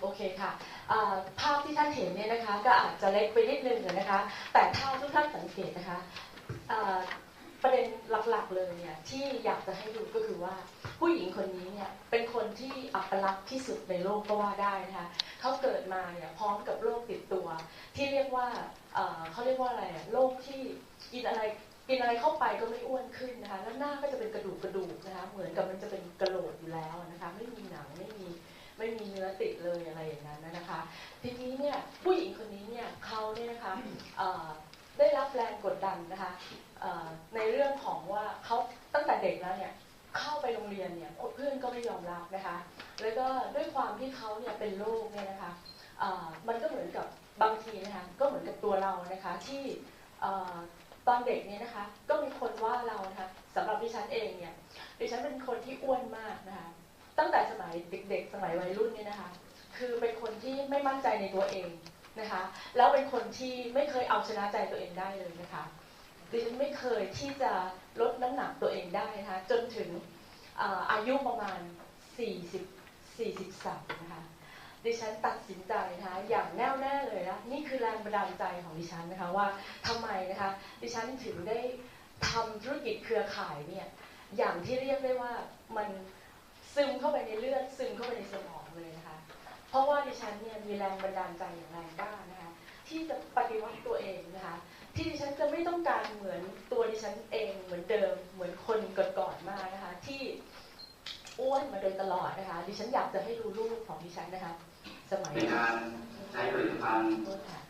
โอเคค่ะภาพที่ท่านเห็นเนี่ยนะคะก็อาจจะเล็กไปนิดนึงนะคะ แต่ถ้าทุกท่านสังเกตนะคะประเด็นหลักๆเลยเนี่ยที่อยากจะให้ดูก็คือว่า ผู้หญิงคนนี้เนี่ยเป็นคนที่อัปลักษณ์ที่สุดในโลกก็ว่าได้นะคะเขาเกิดมาเนี่ยพร้อมกับโรคติดตัว ที่เรียกว่าเขาเรียกว่าอะไรอะโรคที่กินอะไรกินอะไรเข้าไปก็ไม่อ้วนขึ้นนะคะแล้วหน้าก็จะเป็นกระดูกกระดูกนะคะเหมือนกับมันจะเป็นกระโหลกอยู่แล้วนะคะไม่มีหนังไม่มี ไม่มีเนื้อติดเลยอะไรอย่างนั้นนะคะ ทีนี้เนี่ยผู้หญิงคนนี้เนี่ยเขาเนี่ยนะคะได้รับแรงกดดันนะคะในเรื่องของว่าเขาตั้งแต่เด็กแล้วเนี่ยเข้าไปโรงเรียนเนี่ยเพื่อนก็ไม่ยอมรับนะคะ แล้วก็ด้วยความที่เขาเนี่ยเป็นโรคเนี่ยนะคะมันก็เหมือนกับบางทีนะคะก็เหมือนกับตัวเรานะคะที่ตอนเด็กเนี่ยนะคะก็มีคนว่าเรานะคะสำหรับดิฉันเองเนี่ยดิฉันเป็นคนที่อ้วนมากนะคะ ตั้งแต่สมัยเด็ก ๆ สมัยวัยรุ่นเนี่ยนะคะ คือเป็นคนที่ไม่มั่นใจในตัวเองนะคะ แล้วเป็นคนที่ไม่เคยเอาชนะใจตัวเองได้เลยนะคะดิฉันไม่เคยที่จะลดน้ำหนักตัวเองได้นะคะจนถึงเอ่ออายุประมาณ 40 43นะคะดิฉันตัดสินใจนะคะอย่างแน่วแน่เลยนะนี่คือแรงบันดาลใจของดิฉันนะคะว่าทำไมนะคะดิฉันถึงได้ทำธุรกิจเครือข่ายเนี่ยอย่างที่เรียกได้ว่ามัน ซึมเข้าไปในเลือดซึมเข้าไปในสมองเลยนะคะ เพราะว่าดิฉันเนี่ยมีแรงบันดาลใจอย่างแรงกล้านะคะ ที่จะปฏิวัติตัวเองนะคะ ที่ดิฉันจะไม่ต้องการเหมือนตัวดิฉันเองเหมือนเดิมเหมือนคนก่อนๆมานะคะ ที่อ้วนมาโดยตลอดนะคะ ดิฉันอยากจะให้ดูรูปของดิฉันนะคะ สมัยในการใช้ผลิตภัณฑ์ โทษค่ะ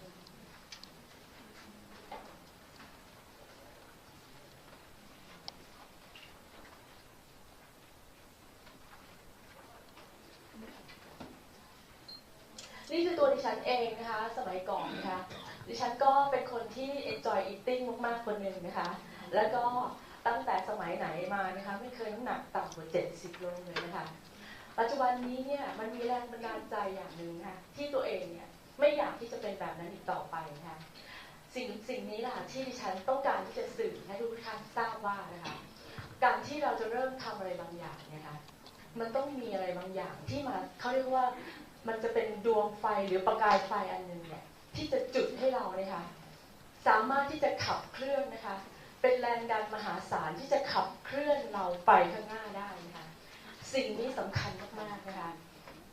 นี่คือตัวดิฉัน เองนะคะสมัยก่อนนะคะดิฉันก็เป็นคนที่ enjoy eating มากๆคนหนึ่งนะคะ แล้วก็ตั้งแต่สมัยไหนมานะคะไม่เคยน้ำหนักต่ำกว่า 70โลเลยนะคะ ปัจจุบันนี้เนี่ยมันมีแรงบันดาลใจอย่างหนึ่งค่ะที่ตัวเองเนี่ยไม่อยากที่จะเป็นแบบนั้นอีกต่อไปนะคะสิ่งสิ่งนี้แหละค่ะที่ดิฉันต้องการที่จะสื่อให้ทุกท่านทราบว่านะคะการที่เราจะเริ่มทำอะไรบางอย่างเนี่ยค่ะมันต้องมีอะไรบางอย่างที่มาเขาเรียกว่า มันจะเป็นดวงไฟหรือประกายไฟอันหนึ่งเนี่ยที่จะจุดให้เราเนี่ยค่ะสามารถที่จะขับเคลื่อนนะคะ เป็นแรงดันมหาศาลที่จะขับเคลื่อนเราไปข้างหน้าได้นะคะสิ่งนี้สำคัญมากๆนะคะ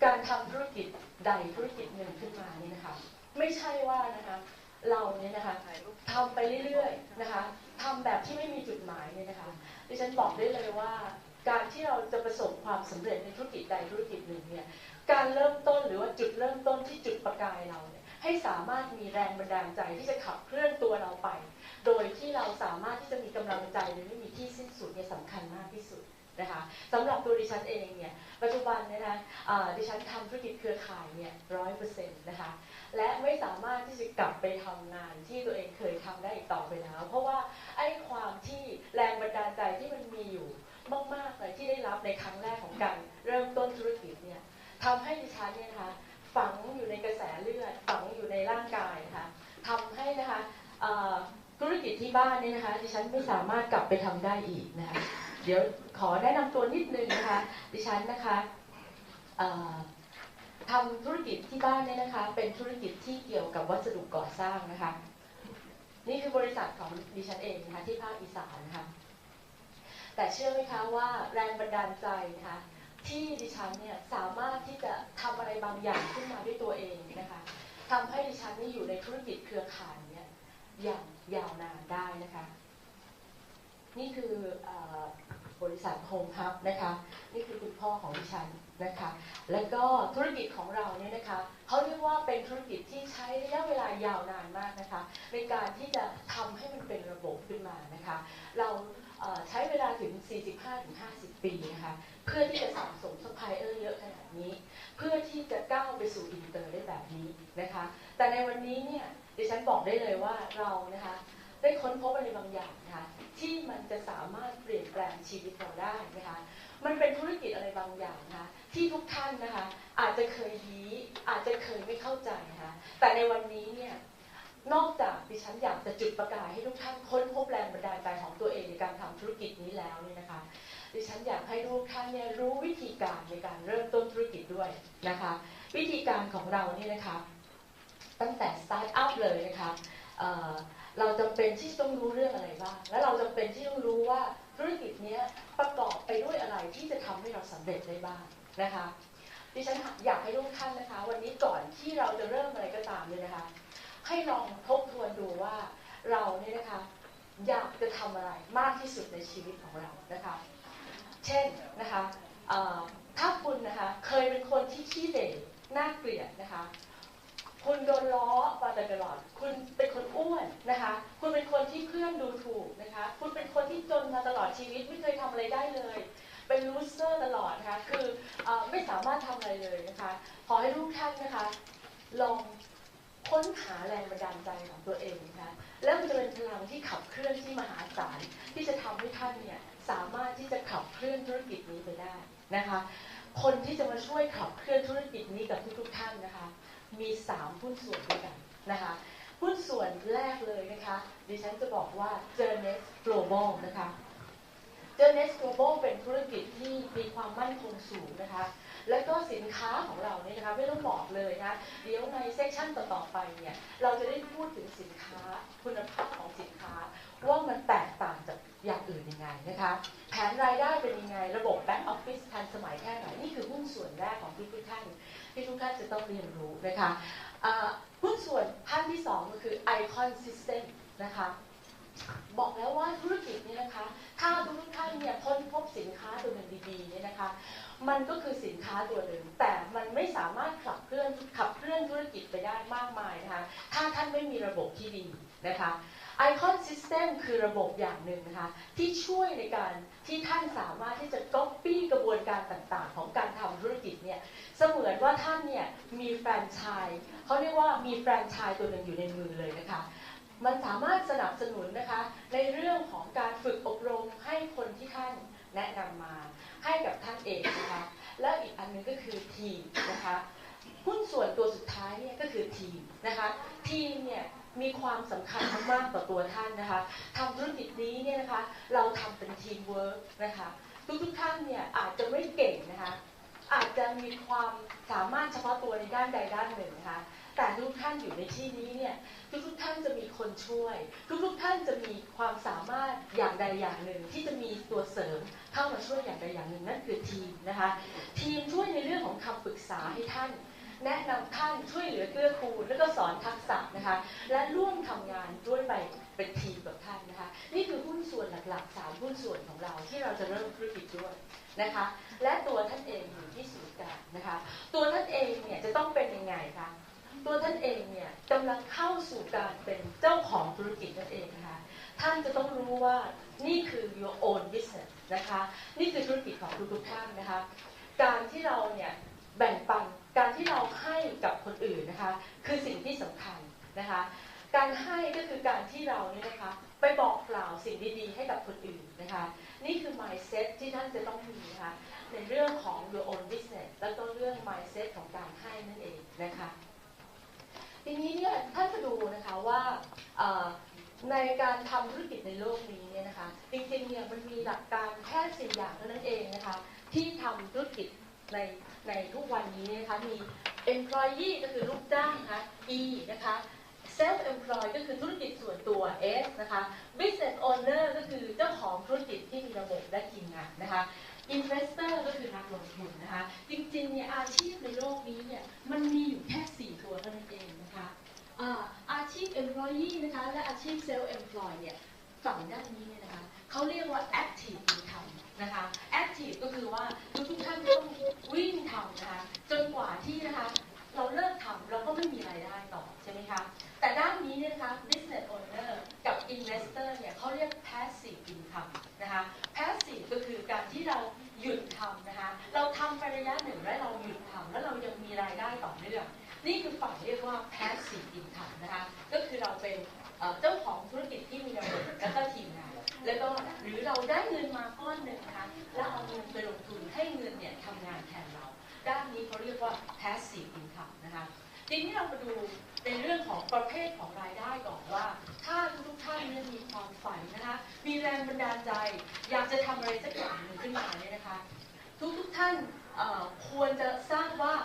การทำธุรกิจใดธุรกิจหนึ่งขึ้นมานี่นะคะ ไม่ใช่ว่านะคะเราเนี่ยนะคะทำไปเรื่อยๆนะคะทำแบบที่ไม่มีจุดหมายเนี่ยนะคะดิฉันบอกได้เลยว่า การที่เราจะประสบความสำเร็จในธุรกิจใดธุรกิจหนึ่งเนี่ยการเริ่มต้นหรือว่าจุดเริ่มต้นที่จุดประกายเราเนี่ยให้สามารถมีแรงบันดาลใจที่จะขับเคลื่อนตัวเราไป โดยที่เราสามารถที่จะมีกำลังใจโดยไม่มีที่สิ้นสุดเนี่ยสำคัญมากที่สุดนะคะสำหรับตัวดิฉันเองเนี่ยปัจจุบันนะคะดิฉันทำธุรกิจเครือข่ายเนี่ยร้อยเปอร์เซ็นต์นะคะและไม่สามารถที่จะกลับไปทำงานที่ตัวเองเคยทำได้อีกต่อไปแล้ว เพราะว่าไอ้ความที่แรงบันดาลใจที่มันมีอยู่ มากๆเลยที่ได้รับในครั้งแรกของการเริ่มต้นธุรกิจเนี่ยทำให้ดิฉันเนี่ยนะคะฝังอยู่ในกระแสเลือดฝังอยู่ในร่างกายนะคะทำให้นะคะธุรกิจที่บ้านเนี่ยนะคะดิฉันไม่สามารถกลับไปทำได้อีกนะคะเดี๋ยวขอแนะนำตัวนิดนึงนะคะดิฉันนะคะทำธุรกิจที่บ้านเนี่ยนะคะ เป็นธุรกิจที่เกี่ยวกับวัสดุก่อสร้างนะคะ นี่คือบริษัทของดิฉันเองนะคะที่ภาคอีสานนะคะ แต่เชื่อไหมคะว่าแรงบันดาลใจนะคะที่ดิฉันเนี่ยสามารถที่จะทำอะไรบางอย่างขึ้นมาด้วยตัวเองนะคะทำให้ดิฉันนี่อยู่ในธุรกิจเครือข่ายเนี่ยอย่างยาวนานได้นะคะ นี่คืออ บริษัทโฮมฮับนะคะนี่คือคุณพ่อของดิฉันนะคะแล้วก็ธุรกิจของเราเนี่ยนะคะเขาเรียกว่าเป็นธุรกิจที่ใช้ระยะเวลายาวนานมากนะคะในการที่จะทำให้มันเป็นระบบขึ้นมานะคะเราใช้เวลาถึง 45-50 ปีนะคะเพื่อที่จะสะสมสปายเออร์เยอะขนาดนี้ เพื่อที่จะก้าวไปสู่อินเตอร์ได้แบบนี้นะคะแต่ในวันนี้เนี่ยดิฉันบอกได้เลยว่าเรานะคะ ได้ค้นพบอะไรบางอย่างนะคะที่มันจะสามารถเปลี่ยนแปลงชีวิตเราได้นะคะมันเป็นธุรกิจอะไรบางอย่างนะคะที่ทุกท่านนะคะอาจจะเคยยี้อาจจะเคยไม่เข้าใจนะคะแต่ในวันนี้เนี่ยนอกจากดิฉันอยากจะจุดประกายให้ทุกท่านค้นพบแรงบันดาลใจของตัวเองในการทำธุรกิจนี้แล้วเนี่ยนะคะ ดิฉันอยากให้ทุกท่านเนี่ยรู้วิธีการในการเริ่มต้นธุรกิจด้วยนะคะ วิธีการของเราเนี่ยนะคะ ตั้งแต่สตาร์ทอัพเลยนะคะ เราจำเป็นที่ต้องรู้เรื่องอะไรบ้างและเราจำเป็นที่ต้องรู้ว่าธุรกิจเนี้ยประกอบไปด้วยอะไรที่จะทำให้เราสำเร็จได้บ้างนะคะดิฉันอยากให้ทุกท่านนะคะ วันนี้ก่อนที่เราจะเริ่มอะไรก็ตามเลยนะคะ ให้ลองทบทวนดูว่าเราเนี่ยนะคะอยากจะทำอะไรมากที่สุดในชีวิตของเรานะคะ เช่นนะคะถ้าคุณนะคะเคยเป็นคนที่ขี้เหร่น่าเกลียดนะคะ คุณโดนล้อมาแต่ตลอด คุณเป็นคนอ้วนนะคะ คุณเป็นคนที่เพื่อนดูถูกนะคะ คุณเป็นคนที่จนมาตลอดชีวิตไม่เคยทำอะไรได้เลย เป็นลูเซอร์ตลอดนะคะ คืออไม่สามารถทำอะไรเลยนะคะ ขอให้ทุกท่านนะคะ ลองค้นหาแรงบันดาลใจของตัวเองนะคะแล้วมันจะเป็นพลังที่ขับเคลื่อนที่มหาศาลที่จะทำให้ท่านเนี่ยสามารถที่จะขับเคลื่อนธุรกิจนี้ไปได้นะคะ คนที่จะมาช่วยขับเคลื่อนธุรกิจนี้กับทุกๆท่านนะคะ มีสามหุ้นส่วนด้วยกันนะคะหุ้นส่วนแรกเลยนะคะดิฉันจะบอกว่า j o u r n e s Global นะคะ j o u r n e s Global เป็นธุรกิจที่มีความมั่นคงสูงนะคะ และก็สินค้าของเราเนี่ยนะคะไม่ต้องบอกเลยนะคะเดี๋ยวในเซสชันต่อๆไปเนี่ยเราจะได้พูดถึงสินค้าคุณภาพของสินค้า ว่ามันแตกต่างจากอย่างอื่นยังไงนะคะ แผนรายได้เป็นยังไง ระบบแบ็กออฟฟิศทันสมัยแค่ไหน นี่คือหุ้นส่วนแรกของที่ทุกท่าน ที่ทุกท่านจะต้องเรียนรู้นะคะอ่าหุ้นส่วนท่านที่สองก็คือ Icon System นะคะบอกแล้วว่าธุรกิจนี้นะคะ ถ้าทุกท่านเนี่ยค้นพบสินค้าตัวหนึ่งดีๆเนี่ยนะคะ มันก็คือสินค้าตัวหนึ่ง แต่มันไม่สามารถขับเคลื่อนขับเคลื่อนธุรกิจไปได้มากมายนะคะ ถ้าท่านไม่มีระบบที่ดีนะคะ Icon System คือระบบอย่างหนึ่งนะคะ ที่ช่วยในการที่ท่านสามารถที่จะ copy กระบวนการต่างๆ ของการกิจเนี่ย เสมือน ว่าท่านเนี่ยมีแฟรนไชส์เขาเรียกว่ามีแฟรนไชส์ตัวหนึ่งอยู่ในมือเลยนะคะ มันสามารถสนับสนุนนะคะ ในเรื่องของการฝึกอบรมให้คนที่ท่านแนะนำมาให้กับท่านเองนะคะแล้วอีกอันหนึงก็คือทีมนะคะหุ้นส่วนตัวสุดท้ายเนี่ยก็คือทีมนะคะทีมเนี่ยมีความสำคัญมากๆต่อตัวท่านนะคะทำธุรกิจนี้เนี่ยนะคะเราทำเป็นทีมเวิร์กนะคะทุกๆท่านเนี่ยอาจจะไม่เก่งนะคะ อาจจะมีความสามารถเฉพาะตัวในด้านใดด้านหนึ่งนะคะแต่ทุกท่านอยู่ในที่นี้เนี่ยทุกๆท่านจะมีคนช่วย ทุกๆท่านจะมีความสามารถอย่างใดอย่างหนึ่ง ที่จะมีตัวเสริมเข้ามาช่วยอย่างใดอย่างหนึ่งนั่นคือทีมนะคะทีมช่วยในเรื่องของคำปรึกษาให้ท่าน แนะนำท่านช่วยเหลือเกื้อกูลแล้วก็สอนทักษะนะคะและร่วมทำงานด้วยไปเป็นทีมกับท่านนะคะนี่คือหุ้นส่วนหลักๆสามหุ้นส่วนของเราที่เราจะเริ่มธุรกิจด้วยนะคะ และตัวท่านเองอยู่ที่ศูนย์กลางนะคะ ตัวท่านเองเนี่ยจะต้องเป็นยังไงคะตัวท่านเองเนี่ยกำลังเข้าสู่การเป็นเจ้าของธุรกิจนั่นเองนะคะท่านจะต้องรู้ว่านี่คือ your own business นะคะนี่คือธุรกิจของทุกๆท่านนะคะ การที่เราเนี่ยแบ่งปันการที่เราให้กับคนอื่นนะคะ คือสิ่งที่สำคัญนะคะ การให้ก็คือการที่เราเนี่ยนะคะไปบอกกล่าวสิ่งดีๆให้กับคนอื่นนะคะ นี่คือ mindset ที่ท่านจะต้องมีนะคะในเรื่องของ your own business แล้วก็เรื่อง mindset ของการให้นั่นเองนะคะทีนี้เนี่ยท่านจะดูนะคะว่าในการทำธุรกิจในโลกนี้เนี่ยนะคะ จริงๆเนี่ยมันมีหลักการแค่สี่อย่างเท่านั้นเองนะคะ ที่ทำธุรกิจในในทุกวันนี้นะคะมี employee ก็คือลูกจ้างนะคะ E นะคะ self employed ก็คือธุรกิจส่วนตัว S นะคะ business owner ก็คือเจ้าของธุรกิจที่มีระบบและทีมงานนะคะ investor ก็คือนักลงทุนนะคะ จริงๆเนี่ยอาชีพในโลกนี้เนี่ยมันมีอยู่แค่ 4 ตัวเท่านั้นเองนะคะอาชีพ employee นะคะและอาชีพ self employed เนี่ยฝั่งด้านนี้เนี่ยนะคะเขาเรียกว่า active income นะคะ active ก็คือว่าทุกท่านต้องวิ่งทำนะคะจนกว่าที่นะคะเราเลิกทำเราก็ไม่มีรายได้ต่อ แต่ด้านนี้เนี่ยนะคะ business owner กับ investor เนี่ยเขาเรียก passive income นะคะ passive ก็คือการที่เราหยุดทำนะคะ เราทำไประยะหนึ่งแล้วเราหยุดทำแล้วเรายังมีรายได้ต่อเนื่องนี่คือฝั่งเรียกว่า passive income นะคะ ก็คือเราเป็นเจ้าของธุรกิจที่มีระบบและก็ทีมงาน แล้วก็หรือเราได้เงินมาก้อนหนึ่งนะคะแล้วเอาเงินไปลงทุนให้เงินเนี่ยทำงานแทนเรา ด้านนี้เขาเรียกว่า passive income นะคะ ทีนี้เรามาดูในเรื่องของประเภทของรายได้ก่อนว่า ถ้าทุกๆท่านเนี่ยมีความฝันนะคะ มีแรงบันดาลใจ อยากจะทำอะไรสักอย่างหนึ่งขึ้นมาเนี่ยนะคะ ทุกๆท่านควรจะทราบว่า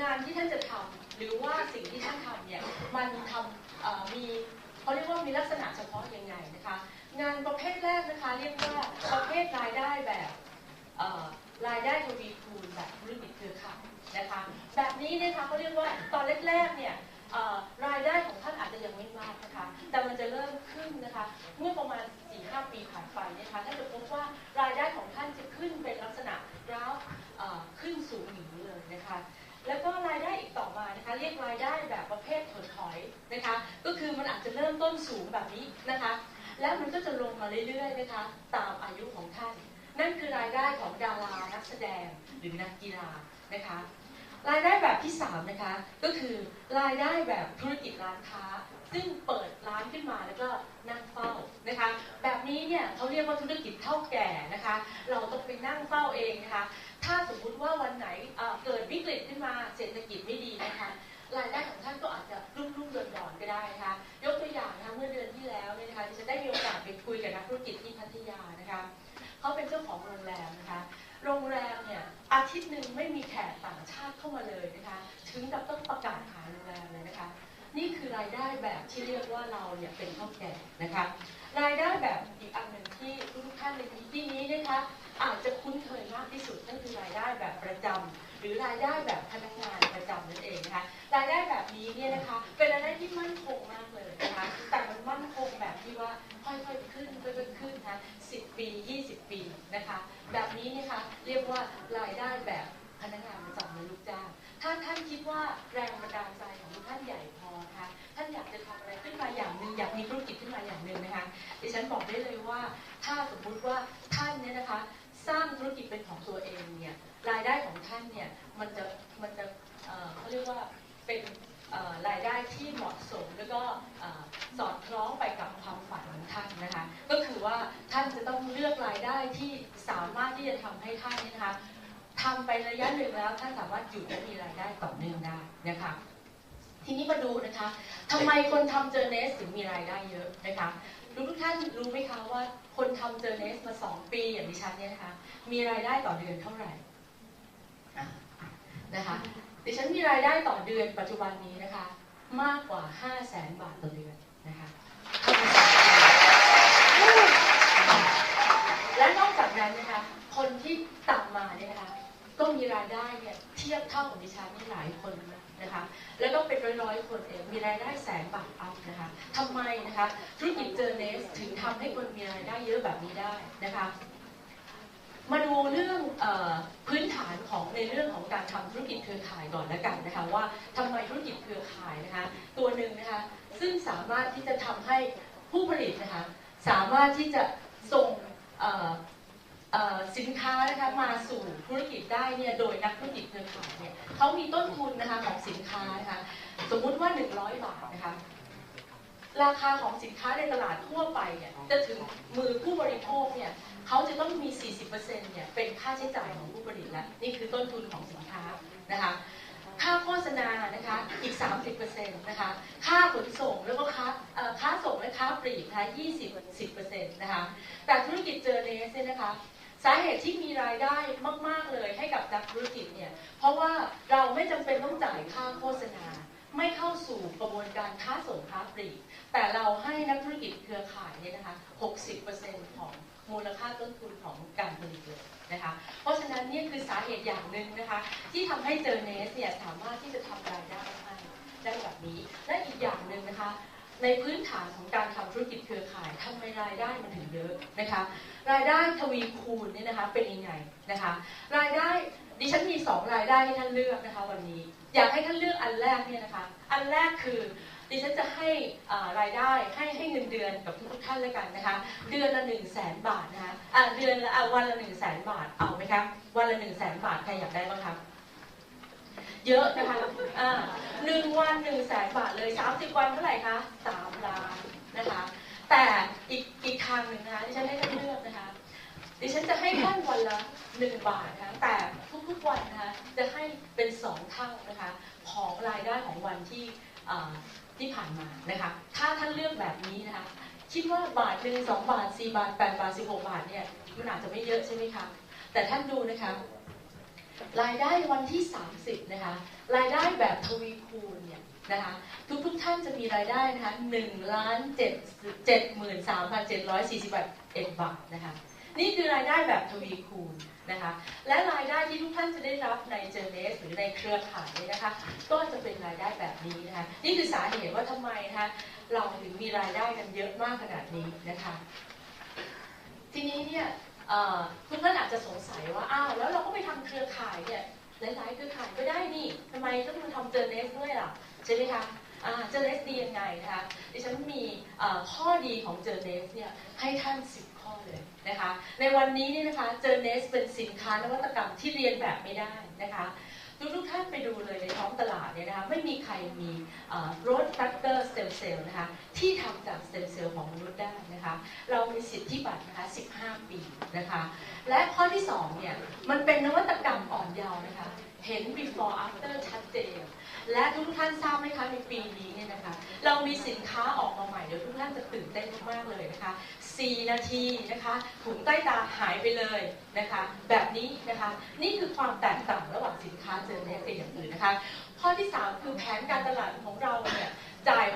งานที่ท่านจะทำหรือว่าสิ่งที่ท่านทำเนี่ยมันทำมีเขาเรียกว่ามีลักษณะเฉพาะยังไงนะคะ งานประเภทแรกนะคะเรียกว่าประเภทรายได้แบบรายได้ทวีคูณแบบธุรกิจเครือข่าย นะคะ แบบนี้นะคะเขาเรียกว่าตอนแรกๆเนี่ยรายได้ของท่านอาจจะยังไม่มากนะคะ แต่มันจะเริ่มขึ้นนะคะ เมื่อประมาณ 4-5 ปีผ่านไปนะคะท่านจะพบว่ารายได้ของท่านจะขึ้นเป็นลักษณะกราฟขึ้นสูงอย่างนี้เลยนะคะ แล้วก็รายได้อีกต่อมานะคะ เรียกรายได้แบบประเภทถดถอยนะคะ ก็คือมันอาจจะเริ่มต้นสูงแบบนี้นะคะ แล้วมันก็จะลงมาเรื่อยๆนะคะ ตามอายุของท่าน นั่นคือรายได้ของดารานักแสดงหรือนักกีฬานะคะ รายได้แบบที่สามนะคะก็คือรายได้แบบธุรกิจร้านค้า ซึ่งเปิดร้านขึ้นมาแล้วก็นั่งเฝ้านะคะ แบบนี้เนี่ยเขาเรียกว่าธุรกิจเท่าแก่นะคะ เราต้องไปนั่งเฝ้าเองนะคะ ถ้าสมมุติว่าวันไหนเเกิดวิกฤตขึ้นมาเศรษฐกิจไม่ดีนะคะรายได้ของท่านก็อาจจะรุ่มรุ่มเดือนดอนก็ได้นะคะยกตัวอย่างนะคะเมื่อเดือนที่แล้วเนี่ยนะคะดิฉันได้มีโอกาสไปคุยกับนักธุรกิจที่พัทยานะคะเขาเป็นเจ้าของโรงแรมนะคะ โรงแรมเนี่ย ทิตย์หนึ่งไม่มีแขกต่างชาติเข้ามาเลยนะคะ ถึงกับต้องประกาศหาโรงแรมเลยนะคะ นี่คือรายได้แบบที่เรียกว่าเราเนี่ยเป็นเท่าแก่นะคะ รายได้แบบอีกอันหนึ่งที่ทุกท่านในที่นี้นะคะ อาจจะคุ้นเคยมากที่สุดนั่นคือรายได้แบบประจำหรือรายได้แบบพนักงานประจำนั่นเองนะคะ รายได้แบบนี้เนี่ยนะคะ เป็นรายได้ที่มั่นคงมากเลยนะคะ แต่มันมั่นคงแบบที่ว่าค่อยๆขึ้นค่อยๆขึ้นนะคะ10ปี20ปีนะคะ แบบนี้นะคะเรียกว่ารายได้แบบพนักงานประจำหรือลูกจ้าง ถ้าท่านคิดว่าแรงบันดาลใจของท่านใหญ่พอนะคะ ท่านอยากจะทำอะไรขึ้นมาอย่างหนึ่งอยากมีธุรกิจขึ้นมาอย่างหนึ่งนะคะ ดิฉันบอกได้เลยว่า ถ้าสมมุติว่าท่านเนี่ยนะคะ สร้างธุรกิจเป็นของตัวเองเนี่ย รายได้ของท่านเนี่ย มันจะ มันจะเขาเรียกว่า เป็นรายได้ที่เหมาะสมแล้วก็สอดคล้องไปกับความฝันของท่านนะคะก็คือว่าท่านจะต้องเลือกรายได้ที่สามารถที่จะทำให้ท่านนะคะทำไประยะหนึ่งแล้วท่านสามารถหยุดและมีรายได้ต่อเนื่องได้นะคะทีนี้มาดูนะคะทำไมคนทำเจอเนสถึงมีรายได้เยอะนะคะรู้ทุกท่านรู้ไหมคะว่าคนทำเจอเนสมาสองปีอย่างดิฉันเนี่ยนะคะมีรายได้ต่อเดือนเท่าไหร่นะคะ ดิฉันมีรายได้ต่อเดือนปัจจุบันนี้นะคะ มากกว่า 5 0 0แสนบาทต่อเดือนนะคะ และนอกจากนั้นนะคะ คนที่ต่ำมาเนี่ยนะคะ ก็มีรายได้เนี่ยเทียบเท่ากับดิฉันนี่หลายคนนะคะ แล้วก็เป็นร้อยๆคนเอง มีรายได้แสนบาทอัพนะคะทำไมนะคะ ธุรกิจเจอเนสถึงทำให้คนมีรายได้เยอะแบบนี้ได้นะคะ มาดูเรื่องอพื้นฐานของในเรื่องของการทำธุรกิจเครือข่ายก่อนแล้วกันนะคะว่าทำไมธุรกิจเครือข่ายนะคะตัวหนึ่งนะคะซึ่งสามารถที่จะทำให้ผู้ผลิตนะคะสามารถที่จะส่งสินค้านะคะมาสู่ธุรกิจได้เนี่ยโดยนักธุรกิจเครือข่ายเนี่ยเขามีต้นทุนนะคะของสินค้านะคะสมมุติว่า 100 บาทนะคะ ราคาของสินค้าในตลาดทั่วไปเนี่ยจะถึงมือผู้บริโภคเนี่ยเขาจะต้องมี 40%เนี่ยเป็นค่าใช้จ่ายของผู้ผลิตแล้วนี่คือต้นทุนของสินค้านะคะค่าโฆษณานะคะอีก 30%นะคะค่าขนส่งแล้วก็ค่าค่าส่งและค่าปลีกนะคะ20 10%นะคะแต่ธุรกิจเจอเนสเนี่ยนะคะสาเหตุที่มีรายได้มาก ๆ เลยให้กับนักธุรกิจเนี่ย เพราะว่าเราไม่จำเป็นต้องจ่ายค่าโฆษณา ไม่เข้าสู่กระบวนการค้าส่งค้าปลีก แต่เราให้นักธุรกิจเครือข่ายเนี่ยนะคะ 60%ของมูลค่าต้นทุนของการผลิตเลยนะคะ เพราะฉะนั้นนี่คือสาเหตุอย่างหนึ่งนะคะ ที่ทำให้เจอเนสเนี่ยสามารถที่จะทำรายได้ให้ได้แบบนี้ และอีกอย่างหนึ่งนะคะ ในพื้นฐานของการทำธุรกิจเครือข่ายทำไมรายได้มันถึงเยอะนะคะ รายได้ทวีคูณเนี่ยนะคะเป็นยังไงนะคะ รายได้ดิฉันมีสองรายได้ให้ท่านเลือกนะคะ วันนี้ อยากให้ท่านเลือกอันแรกเนี่ยนะคะ อันแรกคือ ดิฉันจะให้รายได้ให้ให้เงินเดือนกับทุกท่านแล้วกันนะคะเดือนละหนึ่งแสนบาทนะคะเดือนละวันละหนึ่งแสนบาทเอาไหมคะวันละหนึ่งแสนบาทใครอยากได้บ้างคะเยอะนะคะหนึ่งวันหนึ่งแสนบาทเลยสามสิบวันเท่าไหร่คะสามล้านนะคะแต่อีกอีกทางหนึ่งนะคะดิฉันให้ท่านเลือกนะคะดิฉันจะให้ท่านวันละหนึ่งบาทนะคะแต่ทุกๆวันนะคะจะให้เป็นสองเท่านะคะของรายได้ของวันที่ ที่ผ่านมานะคะ ถ้าท่านเลือกแบบนี้นะคะ คิดว่าบาทหนึ่งสองบาทสี่บาทแปดบาทสิบหกบาทเนี่ยมันอาจจะไม่เยอะใช่ไหมคะ แต่ท่านดูนะคะ รายได้วันที่ 30 นะคะ รายได้แบบทวีคูณเนี่ยนะคะทุกทุกท่านจะมีรายได้นะคะ1ล้าน7 73,741บาทนะคะ นี่คือรายได้แบบทวีคูณ นะคะและรายได้ที่ทุกท่านจะได้รับในเจเนสหรือในเครือข่ายเนี่ยนะคะ ก็จะเป็นรายได้แบบนี้นะคะนี่คือสาเหตุว่าทำไมนะคะเราถึงมีรายได้กันเยอะมากขนาดนี้นะคะ ทีนี้เนี่ยเอ่อคุณท่านอาจจะสงสัยว่าอ้าวแล้วเราก็ไปทำเครือข่ายเนี่ยหลายๆเครือข่ายก็ได้นี่ทำไมต้องมาทำเจเนสด้วยล่ะใช่ไหมคะเจเนสดียังไงนะคะดิฉันมีข้อดีของเจเนสเนี่ยให้ท่าน10ข้อเลย นะคะ ในวันนี้เนี่ยนะคะเจเนสเป็นสินค้านวัตกรรมที่เรียนแบบไม่ได้นะคะทุกทุกท่านไปดูเลยในท้องตลาดเนี่ยนะคะไม่มีใครมีโรดแฟกเตอร์สเต็มเซลล์นะคะที่ทำจากสเต็มเซลล์ของมนุษย์ได้นะคะเรามีสิทธิบัตรนะคะ 15 ปีนะคะและข้อที่2เนี่ยมันเป็นนวัตกรรมอ่อนเยาว์นะคะเห็น before after ชัดเจน และทุกท่านทราบไหมคะในปีนี้เนี่ยนะคะ เรามีสินค้าออกมาใหม่เดี๋ยวทุกท่านจะตื่นเต้นมากเลยนะคะ 4 นาทีนะคะถุงใต้ตาหายไปเลยนะคะ แบบนี้นะคะ นี่คือความแตกต่างระหว่างสินค้าเจอเนสกับอย่างอื่นนะคะ ข้อที่ 3 คือแผนการตลาดของเราเนี่ยจ่าย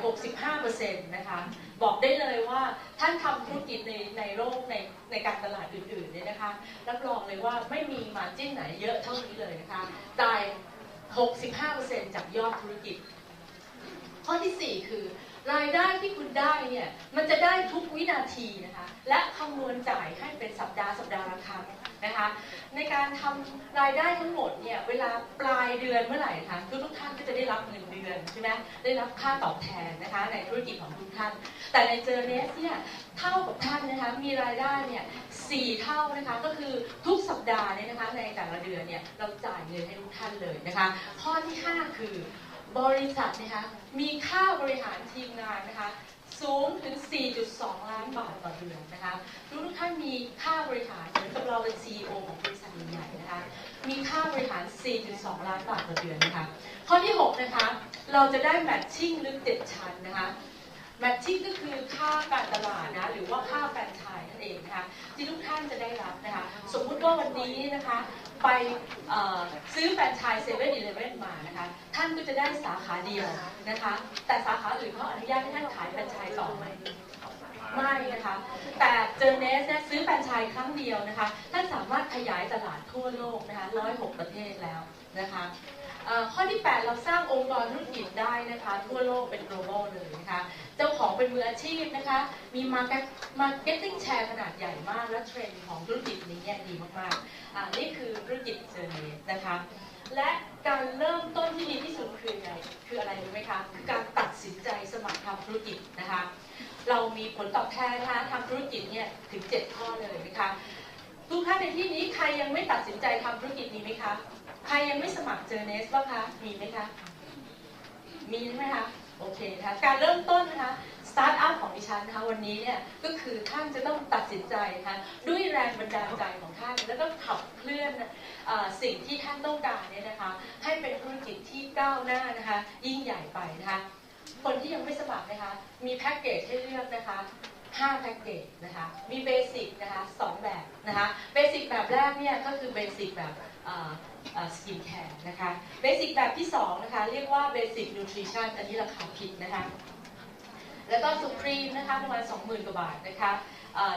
65%นะคะ บอกได้เลยว่าท่านทำธุรกิจในในโลกในในการตลาดอื่นๆเนี่ยนะคะ รับรองเลยว่าไม่มีมาจิ้นไหนเยอะเท่านี้เลยนะคะ จ่าย 65%จากยอดธุรกิจ ข้อทีสี่4 คือ รายได้ที่คุณได้เนี่ยมันจะได้ทุกวินาทีนะคะและคำนวณจ่ายให้เป็นสัปดาห์สัปดาห์ละครั้งนะคะในการทำรายได้ทั้งหมดเนี่ยเวลาปลายเดือนเมื่อไหร่นะคะทุกทุกท่านก็จะได้รับเงินเดือนใช่ไหมได้รับค่าตอบแทนนะคะในธุรกิจของทุกท่าน แต่ในเจอเนสเนี่ยเท่ากับท่านนะคะมีรายได้เนี่ยสี่เท่านะคะก็คือทุกสัปดาห์เนี่ยนะคะในแต่ละเดือนเนี่ยเราจ่ายเงินให้ทุกท่านเลยนะคะข้อที่ห้าคือ บริษัทนะคะมีค่าบริหารทีมงานนะคะสูงถึง 4.2 ล้านบาทต่อเดือนนะคะทุกท่านมีค่าบริหารเหมือนกับเราเป็น CEO ของบริษัทใหญ่นะคะมีค่าบริหาร 4.2 ล้านบาทต่อเดือนนะคะข้อที่ 6 นะคะ เราจะได้แมทชิ่งลึกเจ็ดชั้นนะคะ แมทชิ่งก็คือค่าการตลาดนะหรือว่าค่าแฟรนไชส์นั่นเองนะคะที่ทุกท่านจะได้รับนะคะสมมุติว่าวันนี้นะคะไปซื้อแฟรนไชส์เซเว่นอีเลฟเว่นมานะคะท่านก็จะได้สาขาเดียวนะคะแต่สาขาอื่นเขาอนุญาตให้ท่านขายแฟรนไชส์ต่อไหมไม่นะคะ แต่เจอเนสเนี่ยซื้อแฟรนไชส์ครั้งเดียวนะคะ ท่านสามารถขยายตลาดทั่วโลกนะคะ 106 ประเทศแล้ว นะคะข้อที่ 8 เราสร้างองค์กรธุรกิจได้นะคะ ทั่วโลกเป็น global เลยนะคะเจ้าของเป็นมืออาชีพนะคะ มี market marketing share ขนาดใหญ่มาก และเทรนด์ของธุรกิจนี้เนี่ยดีมากๆนี่คือธุรกิจเจอเนนะคะ และการเริ่มต้นที่ดีที่สุดคืออะไรคืออะไรรู้ไหมคะคือการตัดสินใจสมัครทำธุรกิจนะคะ เรามีผลตอบแทนนะคะทำธุรกิจเนี่ยถึง 7 ข้อเลยนะคะทุกท่านในที่นี้ใครยังไม่ตัดสินใจทำธุรกิจนี้ไหมคะ ใครยังไม่สมัครเจอเนสบ้างคะ มีไหมคะ มีใช่ไหมคะ โอเคนะคะการเริ่มต้นนะคะ สตาร์ทอัพของดิฉันนะคะวันนี้เนี่ย ก็คือท่านจะต้องตัดสินใจนะคะด้วยแรงบันดาลใจของท่าน แล้วก็ขับเคลื่อนอสิ่งที่ท่านต้องการเนี่ยนะคะ ให้เป็นธุรกิจที่ก้าวหน้านะคะ ยิ่งใหญ่ไปนะคะ คนที่ยังไม่สมัครนะคะ มีแพ็กเกจให้เลือกนะคะ5แพ็กเกจนะคะ มีเบสิกนะคะสองแบบนะคะ เบสิกแบบแรกเนี่ยก็คือเบสิกแบบ สกินแคร์นะคะเบสิกแบบที่สองนะคะเรียกว่าเบสิกนูทริชั่นอันนี้ราคาผิดนะคะ แล้วก็สุพรีมนะคะประมาณ 20,000 กว่าบาทนะคะ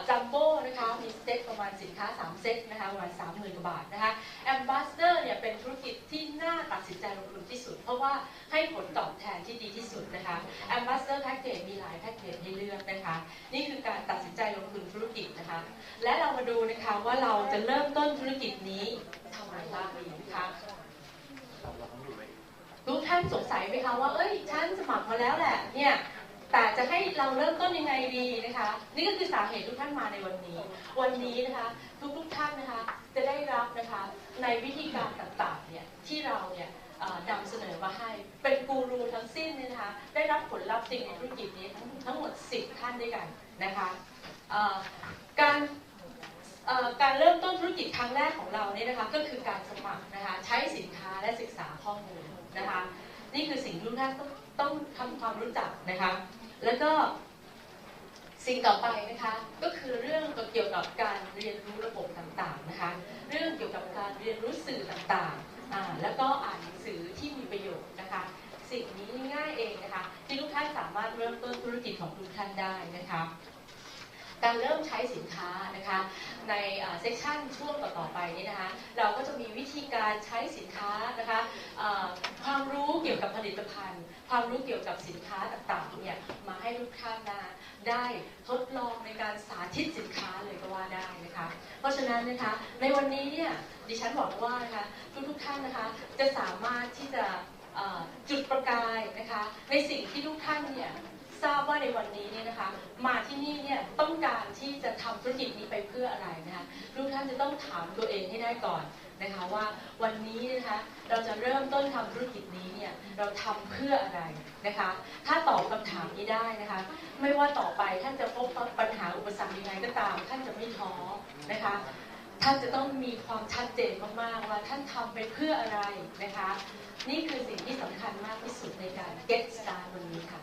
จัมโบ้นะคะมีเซ็ตประมาณสินค้า 3 เซ็ตนะคะประมาณ 30,000 กว่าบาทนะคะแอมบาสเดอร์เนี่ยเป็นธุรกิจที่น่าตัดสินใจลงทุนที่สุด เพราะว่าให้ผลตอบแทนที่ดีที่สุดนะคะแอมบาสเดอร์แพ็กเกจมีหลายแพ็กเกจให้เลือกนะคะ นี่คือการตัดสินใจลงทุนธุรกิจนะคะ และเรามาดูนะคะว่าเราจะเริ่มต้นธุรกิจนี้ทำอะไรบ้างดีนะคะทุกท่านสงสัยไหมคะว่า เอ้ย ฉันสมัครมาแล้วแหละ เนี่ย แต่จะให้เราเริ่มต้นยังไงดีนะคะ นี่ก็คือสาเหตุทุกท่านมาในวันนี้ วันนี้นะคะทุกทุกท่านนะคะจะได้รับนะคะในวิธีการต่างๆเนี่ยที่เราเนี่ยนำเสนอมาให้เป็นกูรูทั้งสิ้นเนี่ยนะคะ ได้รับผลลัพธ์จริงในธุรกิจนี้ทั้งทั้งหมด 10 ท่านด้วยกันนะคะการการเริ่มต้นธุรกิจครั้งแรกของเราเนี่ยนะคะก็คือการสมัครนะคะใช้สินค้าและศึกษาข้อมูลนะคะ นี่คือสิ่งที่ทุกท่านต้อง ต้องทำความรู้จักนะคะ แล้วก็สิ่งต่อไปนะคะก็คือเรื่องเกี่ยวกับการเรียนรู้ระบบต่างๆนะคะ เรื่องเกี่ยวกับการเรียนรู้สื่อต่างๆอ่าแล้วก็อ่านหนังสือที่มีประโยชน์นะคะ สิ่งนี้ง่ายเองนะคะ ที่ลูกท่านสามารถเริ่มต้นธุรกิจของทุกท่านได้นะคะ การเริ่มใช้สินค้านะคะในเซสชันช่วงต่อๆไปนี้นะคะเราก็จะมีวิธีการใช้สินค้านะคะความรู้เกี่ยวกับผลิตภัณฑ์ ความรู้เกี่ยวกับสินค้าต่างๆเนี่ยมาให้ทุกท่านนะได้ทดลองในการสาธิตสินค้าเลยก็ว่าได้นะคะ เพราะฉะนั้นนะคะในวันนี้เนี่ยดิฉันหวังว่านะคะทุกๆท่านนะคะจะสามารถที่จะจุดประกายนะคะในสิ่งที่ทุกท่านเนี่ย ทราบว่าในวันนี้เนี่ยนะคะ มาที่นี่เนี่ยต้องการที่จะทำธุรกิจนี้ไปเพื่ออะไรนะคะทุกท่านจะต้องถามตัวเองให้ได้ก่อนนะคะว่าวันนี้นะคะเราจะเริ่มต้นทำธุรกิจนี้เนี่ยเราทำเพื่ออะไรนะคะ ถ้าตอบคำถามนี้ได้นะคะ ไม่ว่าต่อไปท่านจะพบปัญหาอุปสรรคยังไงก็ตาม ท่านจะไม่ท้อนะคะท่านจะต้องมีความชัดเจนมากๆว่าท่านทำไปเพื่ออะไรนะคะ นี่คือสิ่งที่สำคัญมากที่สุดในการ get start วันนี้ค่ะ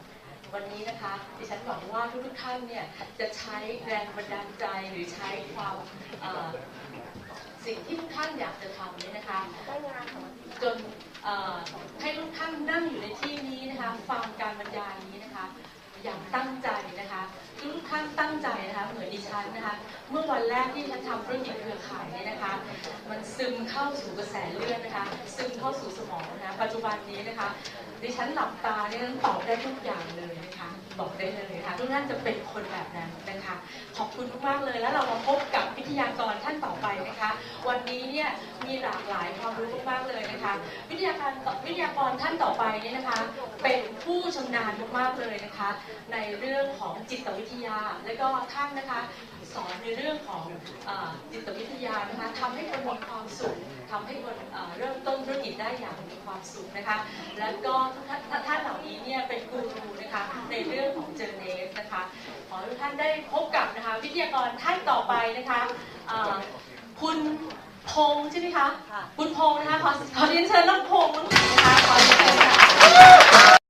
วันนี้นะคะดิฉันหวังว่าทุกๆท่านเนี่ยจะใช้แรงบันดาลใจหรือใช้ความสิ่งที่ทุกท่านอยากจะทำเนี่ยนะคะจนให้ทุกท่านนั่งอยู่ในที่นี้นะคะ ฟังการบรรยายนี้นะคะ อย่างตั้งใจนะคะ ทุกท่านตั้งใจนะคะเหมือนดิฉันนะคะเมื่อวันแรกที่ฉันทำธุรกิจเครือข่ายเนี่ยนะคะ มันซึมเข้าสู่กระแสเลือดนะคะ ซึมเข้าสู่สมองนะคะปัจจุบันนี้นะคะดิฉันหลับตาเนี่ยตอบได้ทุกอย่างเลยนะคะบอกได้เลยค่ะทุกท่านจะเป็นคนแบบนั้นนะคะ ขอบคุณมากเลยแล้วเรามาพบกับวิทยากรท่านต่อไปนะคะ วันนี้เนี่ยมีหลากหลายความรู้มากๆเลยนะคะ วิทยาการวิทยากรท่านต่อไปเนี่ยนะคะ เป็นผู้ชำนาญมากๆเลยนะคะ ในเรื่องของจิตวิทยาและก็ท่านนะคะสอนในเรื่องของเออจิตวิทยานะคะทำให้คนมีความสุขทำให้คนเอ่อเริ่มต้นธุรกิจได้อย่างมีความสุขนะคะ แล้วก็ทุกท่านท่านเหล่านี้เนี่ยเป็นกูรูนะคะในเรื่องของเจเนสนะคะขอให้ทุกท่านได้พบกับนะคะวิทยากรท่านต่อไปนะคะเอ่อคุณพงษ์ใช่ไหมคะ คุณพงษ์นะคะขอขอเรียนเชิญน้องพงษ์นะคะขอเรียนเชิญ